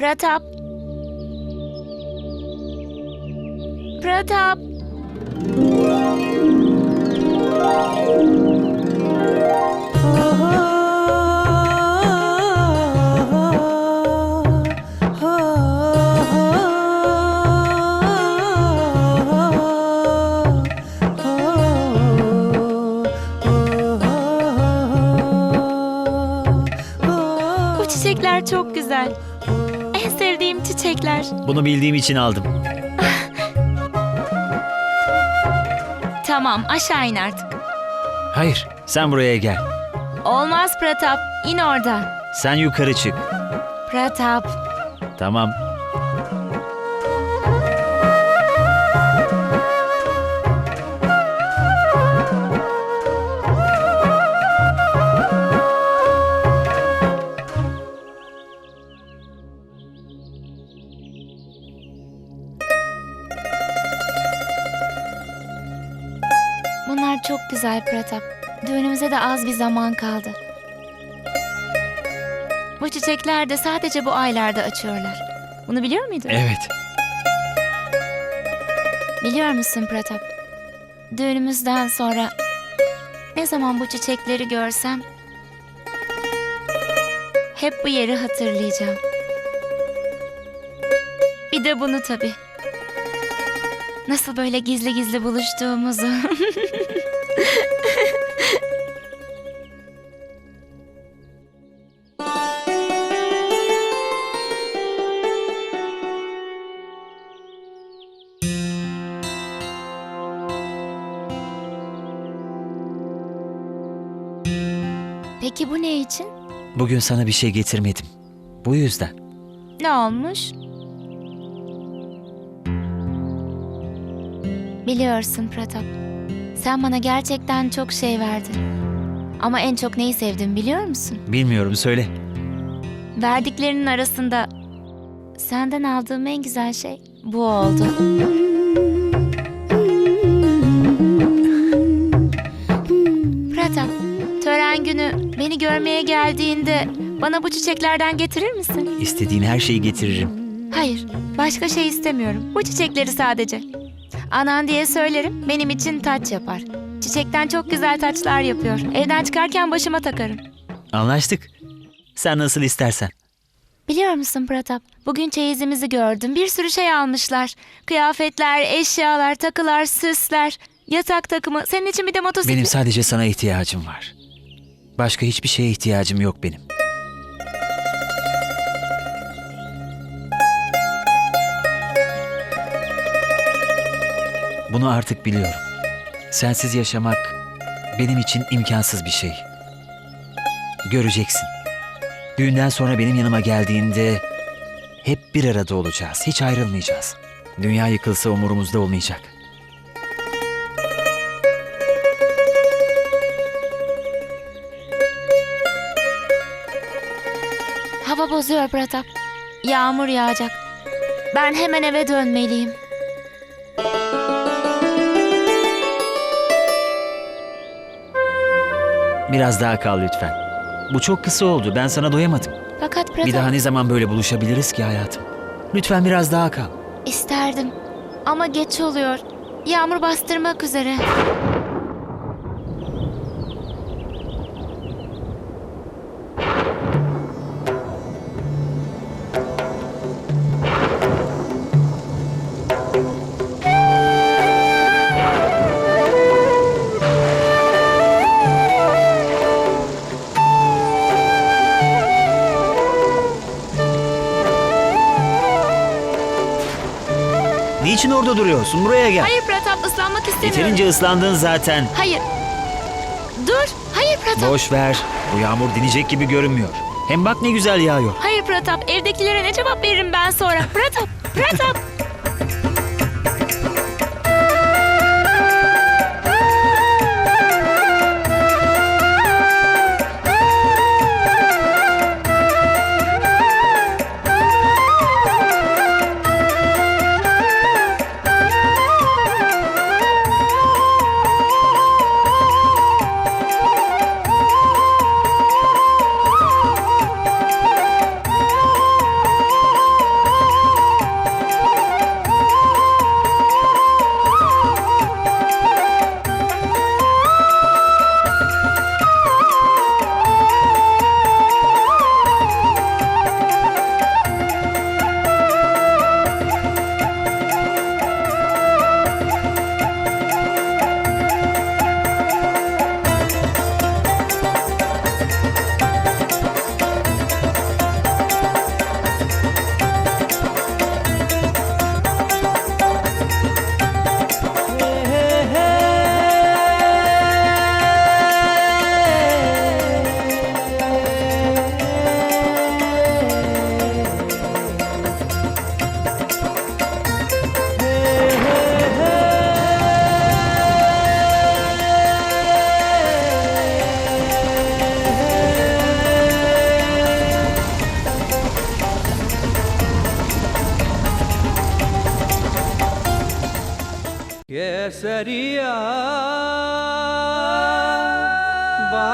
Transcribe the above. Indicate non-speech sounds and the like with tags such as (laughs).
Pratap. Pratap. Bu çiçekler çok güzel. Çiçekler. Bunu bildiğim için aldım. Tamam, aşağı in artık. Hayır, sen buraya gel. Olmaz Pratap, in oradan. Sen yukarı çık. Pratap. Tamam. Bunlar çok güzel Pratap. Düğünümüze de az bir zaman kaldı. Bu çiçekler de sadece bu aylarda açıyorlar. Bunu biliyor muydun? Evet. Biliyor musun Pratap? Düğünümüzden sonra ne zaman bu çiçekleri görsem hep bu yeri hatırlayacağım. Bir de bunu tabii. Nasıl böyle gizli gizli buluştuğumuzu. (laughs) Peki bu ne için? Bugün sana bir şey getirmedim. Bu yüzden. Ne olmuş? Biliyorsun Pratap. Sen bana gerçekten çok şey verdin. Ama en çok neyi sevdim biliyor musun? Bilmiyorum söyle. Verdiklerinin arasında senden aldığım en güzel şey bu oldu. Pratap, tören günü beni görmeye geldiğinde bana bu çiçeklerden getirir misin? İstediğin her şeyi getiririm. Hayır, başka şey istemiyorum. Bu çiçekleri sadece. Anan diye söylerim, benim için taç yapar. Çiçekten çok güzel taçlar yapıyor. Evden çıkarken başıma takarım. Anlaştık. Sen nasıl istersen. Biliyor musun Pratap? Bugün çeyizimizi gördüm. Bir sürü şey almışlar. Kıyafetler, eşyalar, takılar, süsler, yatak takımı. Senin için bir de motosiklet. Benim sadece sana ihtiyacım var. Başka hiçbir şeye ihtiyacım yok benim. Bunu artık biliyorum. Sensiz yaşamak benim için imkansız bir şey. Göreceksin. Düğünden sonra benim yanıma geldiğinde hep bir arada olacağız. Hiç ayrılmayacağız. Dünya yıkılsa umurumuzda olmayacak. Hava bozuyor Pratap. Yağmur yağacak. Ben hemen eve dönmeliyim. Biraz daha kal lütfen. Bu çok kısa oldu. Ben sana doyamadım. Fakat Pratap Bir daha ne zaman böyle buluşabiliriz ki hayatım? Lütfen biraz daha kal. isterdim. Ama geç oluyor. Yağmur bastırmak üzere. Niçin orada duruyorsun? Buraya gel. Hayır Pratap ıslanmak istemiyorum. Yeterince ıslandın zaten. Hayır. Dur. Hayır Pratap. Boş ver. Bu yağmur dinecek gibi görünmüyor. Hem bak ne güzel yağıyor. Hayır Pratap. Evdekilere ne cevap veririm ben sonra? Pratap. Pratap. केसरिया बा